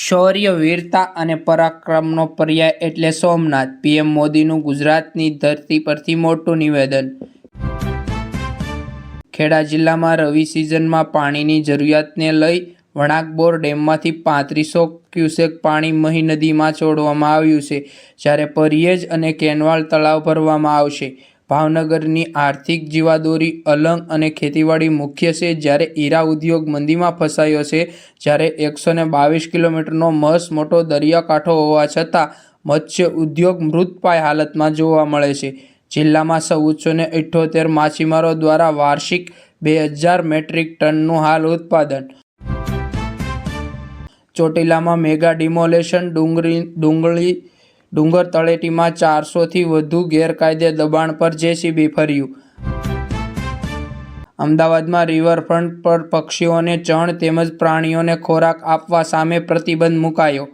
શૌર્ય વીરતા અને પરાક્રમનો પર્યાય એટલે સોમનાથ. પીએમ મોદીનું ગુજરાતની ધરતી પરથી મોટું નિવેદન. ખેડા જિલ્લામાં રવિ સિઝનમાં પાણીની જરૂરિયાતને લઈ વણાકબોર ડેમમાંથી પાંત્રીસો ક્યુસેક પાણી મહી નદીમાં છોડવામાં આવ્યું છે. જ્યારે પરિયેજ અને કેનવાલ તળાવ ભરવામાં આવશે. ભાવનગરની આર્થિક જીવાદોરી અલંગ અને ખેતીવાડી મુખ્ય છે. જ્યારે હીરા ઉદ્યોગ મંદીમાં ફસાયો છે, જ્યારે એકસો ને બાવીસ કિલોમીટરનો મસ મોટો દરિયાકાંઠો હોવા છતાં મત્સ્ય ઉદ્યોગ મૃતપાય હાલતમાં જોવા મળે છે. જિલ્લામાં ચૌદસો ને અઠ્યોતેર માછીમારો દ્વારા વાર્ષિક બે હજાર મેટ્રિક ટનનું હાલ ઉત્પાદન. ચોટીલામાં મેગા ડિમોલેશન ડુંગળી ડુંગળી ડુંગર તળેટીમાં ચારસોથી વધુ ગેરકાયદે દબાણ પર જેસીબી ફર્યું. અમદાવાદમાં રિવરફ્રન્ટ પર પક્ષીઓને ચણ તેમજ પ્રાણીઓને ખોરાક આપવા સામે પ્રતિબંધ મુકાયો.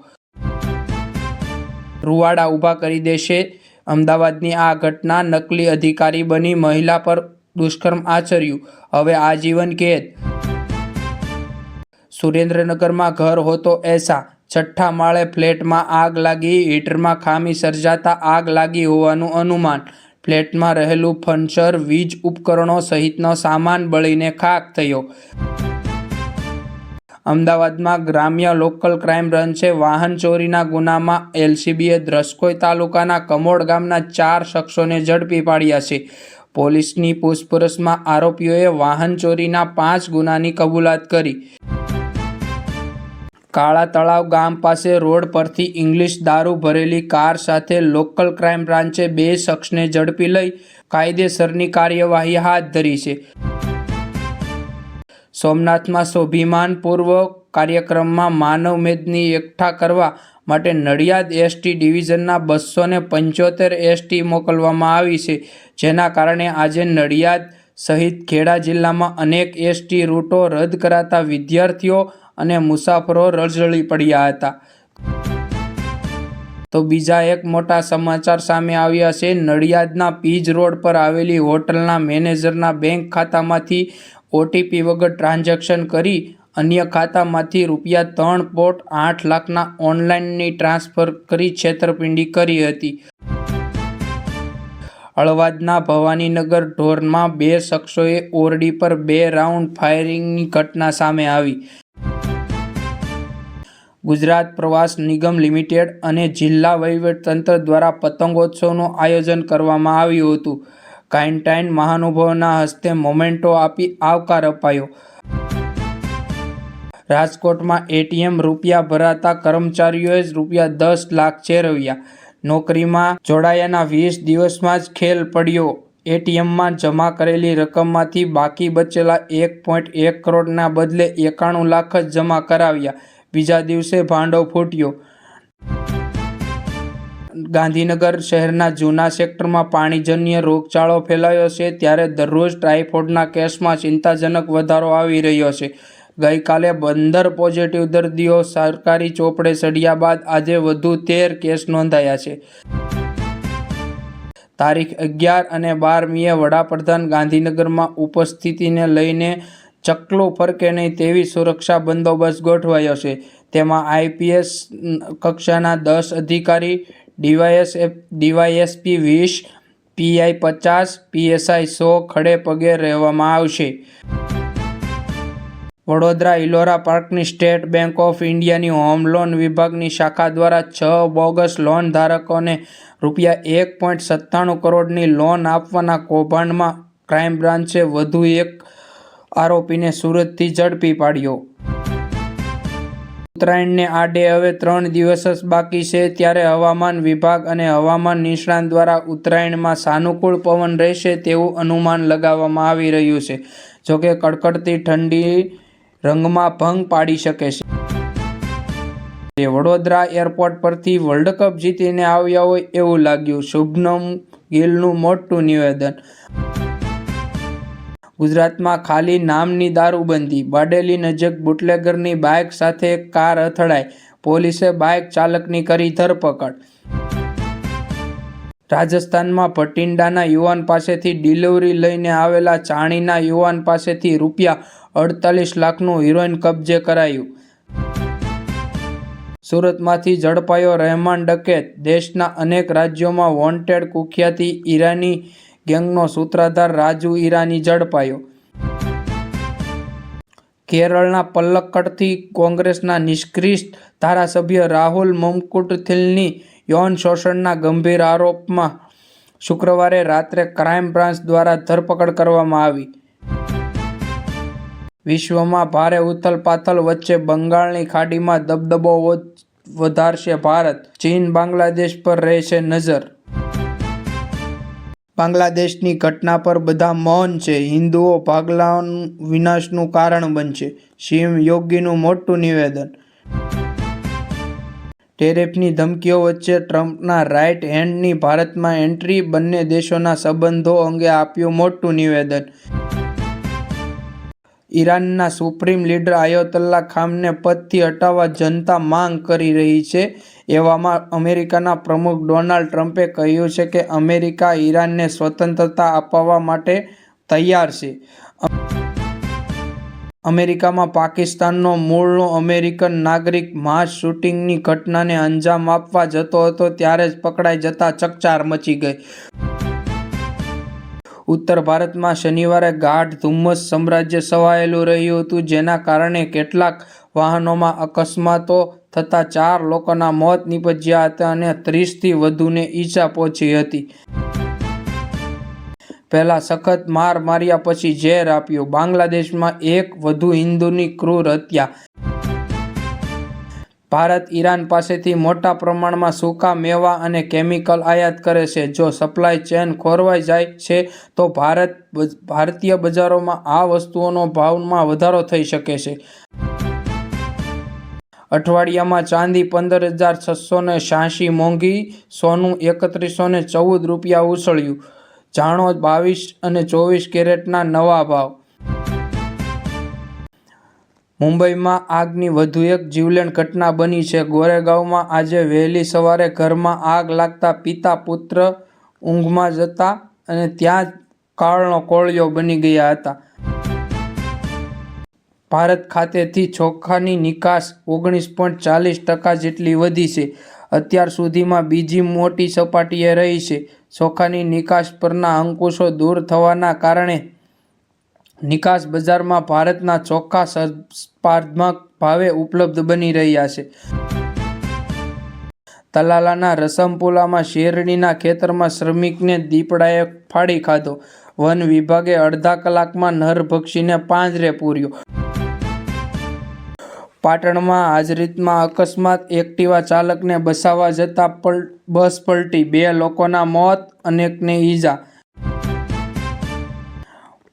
રૂવાડા ઊભા કરી દેશે. અમદાવાદની આ ઘટના નકલી અધિકારી બની મહિલા પર દુષ્કર્મ આચર્યું. હવે આજીવન કેદ. સુરેન્દ્રનગરમાં ઘર હોતો એસા. છઠ્ઠા માળે ફ્લેટમાં આગ લાગી, હીટરમાં ખામી સર્જાતા આગ લાગી હોવાનું અનુમાન. ફ્લેટમાં રહેલું ફર્નિચર, વીજ ઉપકરણો સહિતનો સામાન બળીને ખાક થયો. અમદાવાદમાં ગ્રામ્ય લોકલ ક્રાઇમ બ્રાન્ચે વાહન ચોરીના ગુનામાં એલસીબીએ દ્રસ્કોઈ તાલુકાના કમોડ ગામના ચાર શખ્સોને ઝડપી પાડ્યા છે. પોલીસની પૂછપરછમાં આરોપીઓએ વાહન ચોરીના પાંચ ગુનાની કબૂલાત કરી. કાળા તળાવ ગામ પાસે રોડ પરથી ઇંગ્લિશ દારૂ ભરેલી કાર સાથે લોકલ ક્રાઇમ બ્રાન્ચે બે શખ્સને ઝડપી લઈ કાયદેસરની કાર્યવાહી હાથ ધરી છે. સોમનાથમાં સ્વભિમાનપૂર્વ કાર્યક્રમમાં માનવ મેદની એકઠા કરવા માટે નડિયાદ એસટી ડિવિઝનના બસો ને પંચોતેર એસટી મોકલવામાં આવી છે. જેના કારણે આજે નડિયાદ સહિત ખેડા જિલ્લામાં અનેક એસટી રૂટો રદ કરાતા વિદ્યાર્થીઓ અને મુસાફરો રઝળી પડ્યા હતા. તો બીજા એક મોટા સમાચાર સામે આવ્યા છે. નડિયાદના પીજ રોડ પર આવેલી હોટલના મેનેજરના બેંક ખાતામાંથી ઓટીપી વગર ટ્રાન્ઝેક્શન કરી અન્ય ખાતામાંથી રૂપિયા ત્રણ પોઈન્ટ આઠ લાખના ઓનલાઈનની ટ્રાન્સફર કરી છેતરપિંડી કરી હતી. હળવાદના ભવાનીનગર ઢોરમાં બે શખ્સોએ ઓરડી પર બે રાઉન્ડ ફાયરિંગની ઘટના સામે આવી. ગુજરાત પ્રવાસ નિગમ લિમિટેડ અને જિલ્લા વહીવટતંત્ર દ્વારા પતંગોત્સવનું આયોજન કરવામાં આવ્યું હતું. કાઇન્ટાઇન મહાનુભાવોના હસ્તે મોમેન્ટો આપી આવકાર અપાયો. રાજકોટમાં એટીએમ રૂપિયા ભરાતા કર્મચારીઓએ જ રૂપિયા દસ લાખ ચેરવ્યા. નોકરીમાં જોડાયાના વીસ દિવસમાં જ ખેલ પડ્યો. એટીએમમાં જમા કરેલી રકમમાંથી બાકી બચેલા એક પોઈન્ટ એક કરોડના બદલે એકાણું લાખ જ જમા કરાવ્યા. બીજા દિવસે ભાંડો ફૂટ્યો. ગાંધીનગર શહેરના જૂના સેક્ટરમાં પાણીજન્ય રોગચાળો ફેલાયો છે ત્યારે દરરોજ ટાઇફોઇડના કેસમાં ચિંતાજનક વધારો આવી રહ્યો છે. ગઈકાલે પંદર પોઝિટિવ દર્દીઓ સરકારી ચોપડે ચડ્યા બાદ આજે વધુ તેર કેસ નોંધાયા છે. તારીખ અગિયાર અને બારમીએ વડાપ્રધાન ગાંધીનગરમાં ઉપસ્થિતિને લઈને ચકલું ફરકે નહીં તેવી સુરક્ષા બંદોબસ્ત ગોઠવાયો છે. તેમાં આઈપીએસ કક્ષાના દસ અધિકારી, ડીવાયએસ ડીવાયએસપી વીસ, પીઆઈ પચાસ, પીએસઆઈ સો ખડે પગે રહેવામાં આવશે. વડોદરા ઇલોરા પાર્કની સ્ટેટ બેંક ઓફ ઇન્ડિયાની હોમ લોન વિભાગની શાખા દ્વારા છ બોગસ લોન ધારકોને રૂપિયા એક પોઈન્ટ સત્તાણું કરોડની લોન આપવાના કૌભાંડમાં ક્રાઇમ બ્રાન્ચે વધુ એક આરોપીને સુરતથી ઝડપી પાડ્યો. ઉત્તરાયણને આડે હવે ત્રણ દિવસ જ બાકી છે ત્યારે હવામાન વિભાગ અને હવામાન નિષ્ણાંત દ્વારા ઉત્તરાયણમાં સાનુકૂળ પવન રહેશે તેવું અનુમાન લગાવવામાં આવી રહ્યું છે, જોકે કડકડતી ઠંડી રંગમાં ભંગ પાડી શકે છે. વડોદરા એરપોર્ટ પરથી વર્લ્ડ કપ જીતીને આવ્યા હોય એવું લાગ્યું. શુભનમ ગિલનું મોટું નિવેદન ગુજરાતમાં ખાલી નામની દારૂબંધી બાડેલી નજીક બુટલેગરની બાઇક સાથે કાર અથડાઈ. પોલીસે બાઇક ચાલકની કરી ધરપકડ. રાજસ્થાનમાં ભટિંડાના યુવાન પાસેથી ડિલિવરી લઈને આવેલા ચાણીના યુવાન પાસેથી રૂપિયા અડતાલીસ લાખનું હિરોઈન કબજે કરાયું. સુરતમાંથી ઝડપાયો રહેમાન ડકેત. દેશના અનેક રાજ્યોમાં વોન્ટેડ કુખ્યાતી ઈરાની ગેંગનો સૂત્રધાર રાજુ ઈરાની ઝડપાયો. કેરળના પલ્લક્કડથી કોંગ્રેસના નિષ્ક્રિય ધારાસભ્ય રાહુલ મમકુટથિલની યૌન શોષણના ગંભીર આરોપમાં શુક્રવારે રાત્રે ક્રાઇમ બ્રાન્ચ દ્વારા ધરપકડ કરવામાં આવી. વિશ્વમાં ભારે ઉથલપાથલ વચ્ચે બંગાળની ખાડીમાં દબદબો વધ- વધારશે ભારત. ચીન બાંગ્લાદેશ પર રહેશે નજર. બાંગ્લાદેશની ઘટના પર બધા મૌન છે. હિન્દુઓ ભાગલા વિનાશનું કારણ બનશે. સીએમ યોગીનું મોટું નિવેદન. ટેરિફની ધમકીઓ વચ્ચે ટ્રમ્પના રાઇટ હેન્ડની ભારતમાં એન્ટ્રી બંને દેશોના સંબંધો અંગે આપ્યું મોટું નિવેદન. ઈરાનના સુપ્રીમ લીડર આયોતલ્લા ખામને પદથી હટાવવા જનતા માંગ કરી રહી છે. એવામાં અમેરિકાના પ્રમુખ ડોનાલ્ડ ટ્રમ્પે કહ્યું છે કે અમેરિકા ઈરાનને સ્વતંત્રતા અપાવવા માટે તૈયાર છે. અમેરિકામાં પાકિસ્તાનનો મૂળનો અમેરિકન નાગરિક માસ શૂટિંગની ઘટનાને અંજામ આપવા જતો હતો ત્યારે જ પકડાઈ જતા ચકચાર મચી ગઈ. ઉત્તર ભારતમાં શનિવારે ગાઢ ધુમ્મસ સામ્રાજ્ય છવાયેલું રહ્યું હતું, જેના કારણે કેટલાક વાહનોમાં અકસ્માતો થતા ચાર લોકોના મોત નીપજ્યા હતા અને ત્રીસથી વધુને ઈજા પહોંચી હતી. પહેલાં સખત માર માર્યા પછી ઝેર આપ્યું. બાંગ્લાદેશમાં એક વધુ હિન્દુની ક્રૂર હત્યા ભારત ઈરાન પાસેથી મોટા પ્રમાણમાં સૂકા મેવા અને કેમિકલ આયાત કરે છે. જો સપ્લાય ચેન ખોરવાઈ જાય છે, તો ભારત ભારતીય બજારોમાં આ વસ્તુઓનો ભાવમાં વધારો થઈ શકે છે. અઠવાડિયામાં ચાંદી પંદર હજાર છસો ને છ્યાસી મોંઘી સોનું એકત્રીસો ને ચૌદ રૂપિયા ઉછળ્યું. જાણો બાવીસ અને ચોવીસ કેરેટના નવા ભાવ. મુંબઈમાં આગની વધુ એક જીવલેણ ઘટના બની છે. ગોરેગાંવમાં આજે વહેલી સવારે ઘરમાં આગ લાગતા પિતા, પુત્ર ઊંઘમાં જતા અને ત્યાં જ કાળનો કોળિયો બની ગયા હતા. ભારત ખાતેથી ચોખાની નિકાસ ઓગણીસ પોઈન્ટ ચાલીસ ટકા જેટલી વધી છે. અત્યાર સુધીમાં બીજી મોટી સપાટીએ રહી છે. ચોખાની નિકાસ પરના અંકુશો દૂર થવાના કારણે નિકાસ બજારમાં ભારતના ચોખા સ્પર્ધાત્મક ભાવે ઉપલબ્ધ બની રહ્યા છે. તલાલાના રસમપુલામાં શેરડીના ખેતરમાં શ્રમિકને દીપડાએ ફાડી ખાધો. વન વિભાગે અડધા કલાકમાં નરભક્ષીને પાંજરે પૂર્યો. પાટણમાં હાજરીતમાં અકસ્માત, એક્ટિવા ચાલકને બસાવવા જતા બસ પલટી, બે લોકોના મોત, અનેકને ઈજા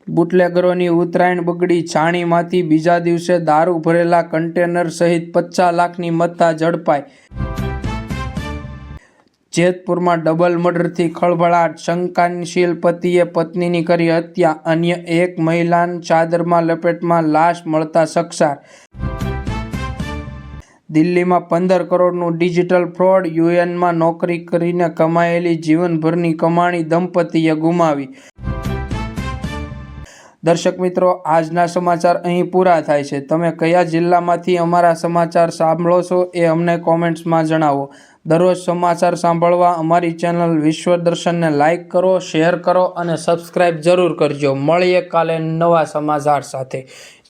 બુટલેગરોની ઉત્તરાયણ બગડી છાણીમાંથી બીજા દિવસે દારૂ ભરેલા કન્ટેનર સહિત પચાસ લાખની મત્તા ઝડપાઈ. જેતપુરમાં ડબલ મર્ડરથી ખળભળાટ શંકાશીલ પતિએ પત્નીની કરી હત્યા, અન્ય એક મહિલા ચાદરમાં લપેટમાં લાશ મળતા સક્ષાર દિલ્હીમાં પંદર કરોડનું ડિજિટલ ફ્રોડ, યુએનમાં નોકરી કરીને કમાયેલી જીવનભરની કમાણી દંપતીએ ગુમાવી. દર્શક મિત્રો, આજના સમાચાર અહીં પૂરા થાય છે. તમે કયા જિલ્લામાંથી અમારા સમાચાર સાંભળો છો એ અમને કોમેન્ટ્સમાં જણાવો. દરરોજ સમાચાર સાંભળવા અમારી ચેનલ વિશ્વ દર્શનને લાઇક કરો, શેર કરો અને સબસ્ક્રાઇબ જરૂર કરજો. મળીએ કાલે નવા સમાચાર સાથે.